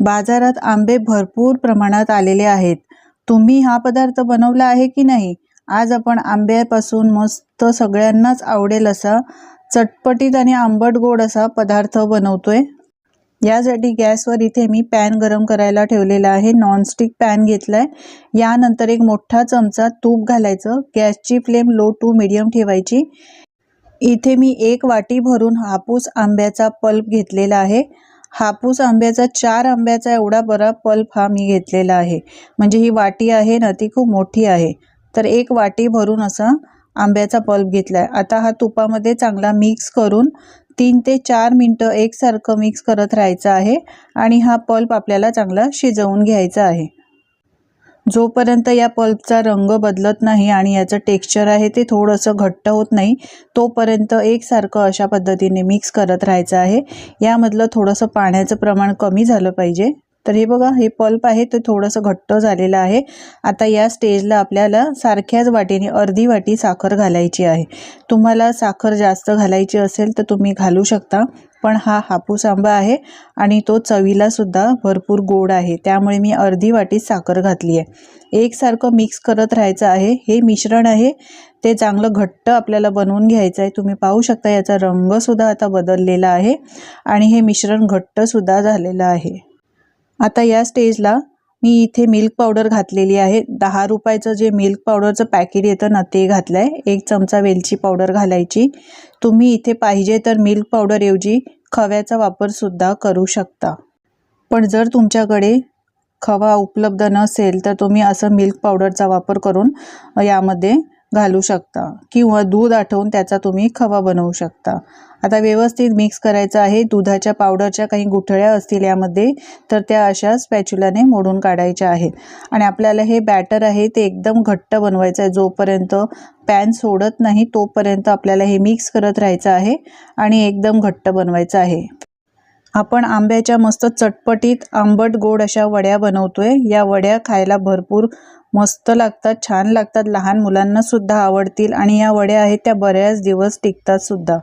बाजारात आंबे भरपूर प्रमाणात आलेले आहेत. तुम्ही हा पदार्थ बनवला आहे की नाही? आज आपण आंब्यापासून मस्त सगळ्यांनाच आवडेल असा चटपटीत आणि आंबट गोड असा पदार्थ बनवतोय. यासाठी गॅसवर इथे मी पॅन गरम करायला ठेवलेला आहे. नॉनस्टिक पॅन घेतलाय. यानंतर एक मोठा चमचा तूप घालायचं. गॅसची फ्लेम लो टू मिडियम ठेवायची. इथे मी एक वाटी भरून हापूस आंब्याचा पल्प घेतलेला आहे. हापूस आंब्याचा चार आंब्याचा एवढा बरा पल्प हा मी घेतलेला आहे. म्हणजे ही वाटी आहे ना ती खूप मोठी आहे. तर एक वाटी भरून असा आंब्याचा पल्प घेतला आहे आता हा तुपामध्ये चांगला मिक्स करून तीन ते चार मिनटं एकसारखं मिक्स करत राहायचं आहे आणि हा पल्प आपल्याला चांगला शिजवून घ्यायचा आहे. जोपर्यंत या पल्पचा रंग बदलत नाही आणि याचं टेक्स्चर आहे ते थोडंसं घट्ट होत नाही तोपर्यंत एकसारखं अशा पद्धतीने मिक्स करत राहायचं आहे. यामधलं थोडंसं पाण्याचं प्रमाण कमी झालं पाहिजे. तर हे बघा हे पल्प आहे ते थोडंसं घट्ट झालेलं आहे. आता या स्टेजला आपल्याला सारख्याच वाटीने अर्धी वाटी साखर घालायची आहे. तुम्हाला साखर जास्त घालायची असेल तर तुम्ही घालू शकता पण हा हापूस आंबा आहे आणि तो चवीला सुद्धा भरपूर गोड आहे. त्यामुळे मी अर्धी वाटी साखर घातली आहे. एकसारखं मिक्स करत राहायचं आहे. हे मिश्रण आहे. ते चांगलं घट्ट आपल्याला बनवून घ्यायचं आहे. तुम्ही पाहू शकता याचा रंगसुद्धा आता बदललेला आहे आणि हे मिश्रण घट्टसुद्धा झालेलं आहे. आता या स्टेजला मी इथे मिल्क पावडर घातलेली आहे. दहा रुपयाचं जे मिल्क पावडरचं पॅकेट येतं ना ते घातलं आहे एक चमचा वेलची पावडर घालायची. तुम्ही इथे पाहिजे तर मिल्क पावडरऐवजी खव्याचा वापरसुद्धा करू शकता. पण जर तुमच्याकडे खवा उपलब्ध नसेल तर तुम्ही असं मिल्क पावडरचा वापर करून यामध्ये घालू शकता किंवा दूध आठवून त्याचा तुम्ही खवा बनवू शकता. आता व्यवस्थित मिक्स करायचं आहे. दुधाच्या पावडरच्या काही गुठळ्या असतील यामध्ये तर त्या अशा स्पॅच्युलाने मोडून काढायच्या आहेत. आणि आपल्याला हे बॅटर आहे ते एकदम घट्ट बनवायचं आहे. जोपर्यंत पॅन सोडत नाही तोपर्यंत आपल्याला हे मिक्स करत राहायचं आहे आणि एकदम घट्ट बनवायचं आहे. आपण आंब्याच्या मस्त चटपटीत आंबट गोड अशा वड्या बनवतोय. या वड्या खायला भरपूर मस्त लागतात छान लागतात. लहान मुलांना सुद्धा आवडतील आणि या वड्या आहेत त्या बऱ्याच दिवस टिकतात सुद्धा.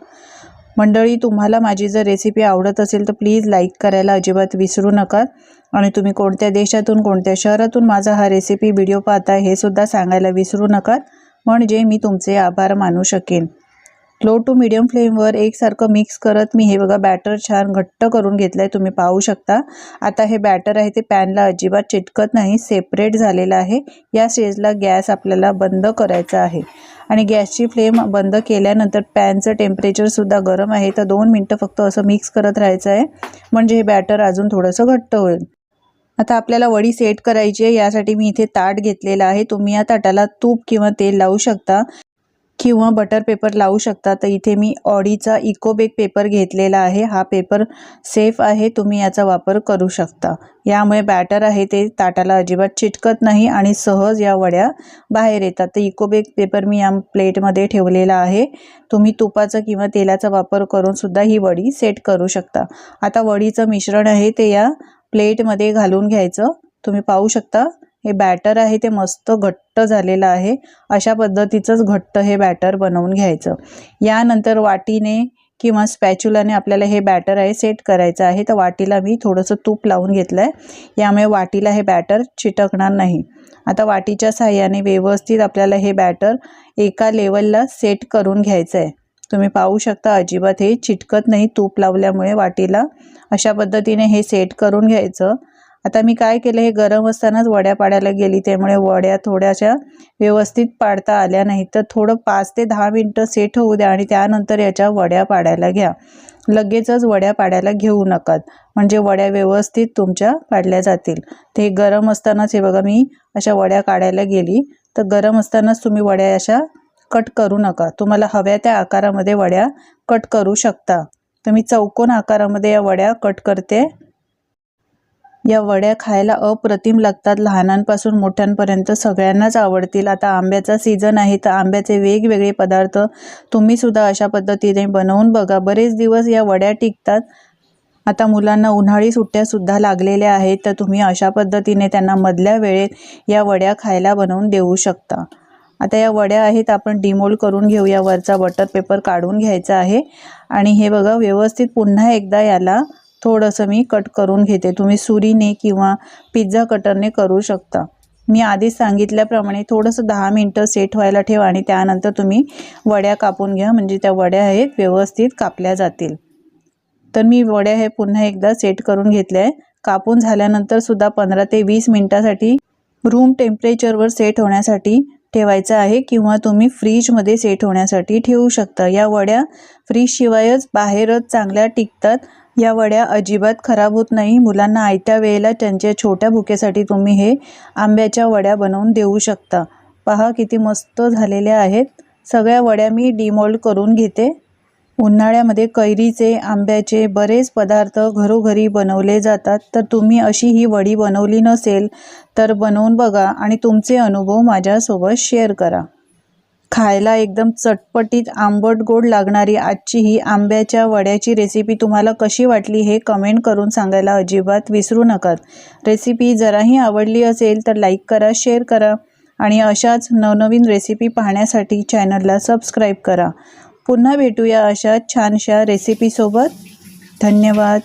मंडळी तुम्हाला माझी जर रेसिपी आवडत असेल तर प्लीज लाईक करायला अजिबात विसरू नका. आणि तुम्ही कोणत्या देशातून कोणत्या शहरातून माझा हा रेसिपी व्हिडिओ पाहता हे सुद्धा सांगायला विसरू नका. म्हणजे मी तुमचे आभार मानू शकेन. लो टू मिडियम फ्लेमवर एकसारखं मिक्स करत मी हे बघा बॅटर छान घट्ट करून घेतलं आहे तुम्ही पाहू शकता. आता हे बॅटर आहे ते पॅनला अजिबात चिटकत नाही. सेपरेट झालेलं आहे. या स्टेजला गॅस आपल्याला बंद करायचा आहे. आणि गॅसची फ्लेम बंद केल्यानंतर पॅनचं टेम्परेचरसुद्धा गरम आहे. तर दोन मिनटं फक्त असं मिक्स करत राहायचं आहे म्हणजे हे बॅटर अजून थोडंसं घट्ट होईल. आता आपल्याला वडी सेट करायची आहे. यासाठी मी इथे ताट घेतलेलं आहे. तुम्ही या ताटाला तूप किंवा तेल लावू शकता. किंवा बटर पेपर लावू शकता तर इथे मी ऑडीचा इकोबेक पेपर घेतलेला आहे. हा पेपर सेफ आहे तुम्ही याचा वापर करू शकता. यामुळे बॅटर आहे ते ताटाला अजिबात चिटकत नाही आणि सहज या वड्या बाहेर येतात. तर इकोबेक पेपर मी या प्लेटमध्ये ठेवलेला आहे. तुम्ही तुपाचा किंवा तेलाचा वापर करून सुद्धा ही वडी सेट करू शकता. आता वडीचं मिश्रण आहे ते या प्लेटमध्ये घालून घ्यायचं. तुम्ही पाहू शकता. हे बॅटर आहे ते मस्त घट्ट झालेलं आहे. अशा पद्धतीचंच घट्ट हे बॅटर बनवून घ्यायचं. यानंतर वाटीने किंवा स्पॅच्युलाने आपल्याला हे बॅटर आहे सेट करायचं आहे. तर वाटीला मी थोडंसं तूप लावून घेतलं आहे यामुळे वाटीला हे बॅटर चिटकणार नाही. आता वाटीच्या साह्याने व्यवस्थित आपल्याला हे बॅटर एका लेवलला सेट करून घ्यायचं आहे तुम्ही पाहू शकता अजिबात हे चिटकत नाही तूप लावल्यामुळे वाटीला. अशा पद्धतीने हे सेट करून घ्यायचं. आता मी काय केलं हे गरम असतानाच वड्या पाडायला गेली. त्यामुळे वड्या थोड्याशा व्यवस्थित पाडता आल्या नाही तर थोडं पाच ते दहा मिनटं सेट होऊ द्या आणि त्यानंतर याच्या वड्या पाडायला घ्या. लगेचच वड्या पाडायला घेऊ नकात म्हणजे वड्या व्यवस्थित तुमच्या पाडल्या जातील. ते गरम असतानाच हे बघा मी अशा वड्या काढायला गेली. तर गरम असतानाच तुम्ही वड्या अशा कट करू नका. तुम्हाला हव्या त्या आकारामध्ये वड्या कट करू शकता. तर मी चौकोन आकारामध्ये या वड्या कट करते. या वड्या खायला अप्रतिम लागतात. लहानांपासून मोठ्यांपर्यंत सगळ्यांनाच आवडतील. आता आंब्याचा सीझन आहे तर आंब्याचे वेगवेगळे पदार्थ तुम्ही सुद्धा अशा पद्धतीने बनवून बघा. बरेच दिवस या वड्या टिकतात. आता मुलांना उन्हाळी सुट्ट्यासुद्धा लागलेल्या आहेत तर तुम्ही अशा पद्धतीने त्यांना मधल्या वेळेत या वड्या खायला बनवून देऊ शकता. आता या वड्या आहेत आपण डिमोल्ड करून घेऊया वरचा बटर पेपर काढून घ्यायचा आहे. आणि हे बघा व्यवस्थित पुन्हा एकदा याला थोडंसं मी कट करून घेते. तुम्ही सुरीने किंवा पिझ्झा कटरने करू शकता. मी आधीच सांगितल्याप्रमाणे थोडंसं दहा मिनटं सेट व्हायला ठेवा आणि त्यानंतर तुम्ही वड्या कापून घ्या. म्हणजे त्या वड्या आहेत व्यवस्थित कापल्या जातील. तर मी वड्या हे पुन्हा एकदा सेट करून घेतल्या आहे कापून झाल्यानंतर सुद्धा पंधरा ते वीस मिनटासाठी रूम टेम्परेचरवर सेट होण्यासाठी ठेवायचं आहे किंवा तुम्ही फ्रीजमध्ये सेट होण्यासाठी ठेवू शकता. या वड्या फ्रीजशिवायच बाहेरच चांगल्या टिकतात. या वड्या अजिबात खराब होत नाही. मुलांना आयत्या वेळेला त्यांच्या छोट्या भुकेसाठी तुम्ही हे आंब्याच्या वड्या बनवून देऊ शकता. पहा किती मस्त झालेल्या आहेत. सगळ्या वड्या मी डिमोल्ड करून घेते. उन्हाळ्यामध्ये कैरीचे आंब्याचे बरेच पदार्थ घरोघरी बनवले जातात. तर तुम्ही अशी ही वडी बनवली नसेल तर बनवून बघा आणि तुमचे अनुभव माझ्यासोबत शेअर करा. खायला एकदम चटपटीत आंबट गोड लागणारी आजची ही आंब्याच्या वड्याची रेसिपी तुम्हाला कशी वाटली हे कमेंट करून सांगायला अजिबात विसरू नका. रेसिपी जराही आवडली असेल तर लाईक करा शेअर करा आणि अशाच नवनवीन रेसिपी पाहण्यासाठी चॅनलला सबस्क्राईब करा. पुन्हा भेटूया अशा छानशा रेसिपीसोबत धन्यवाद.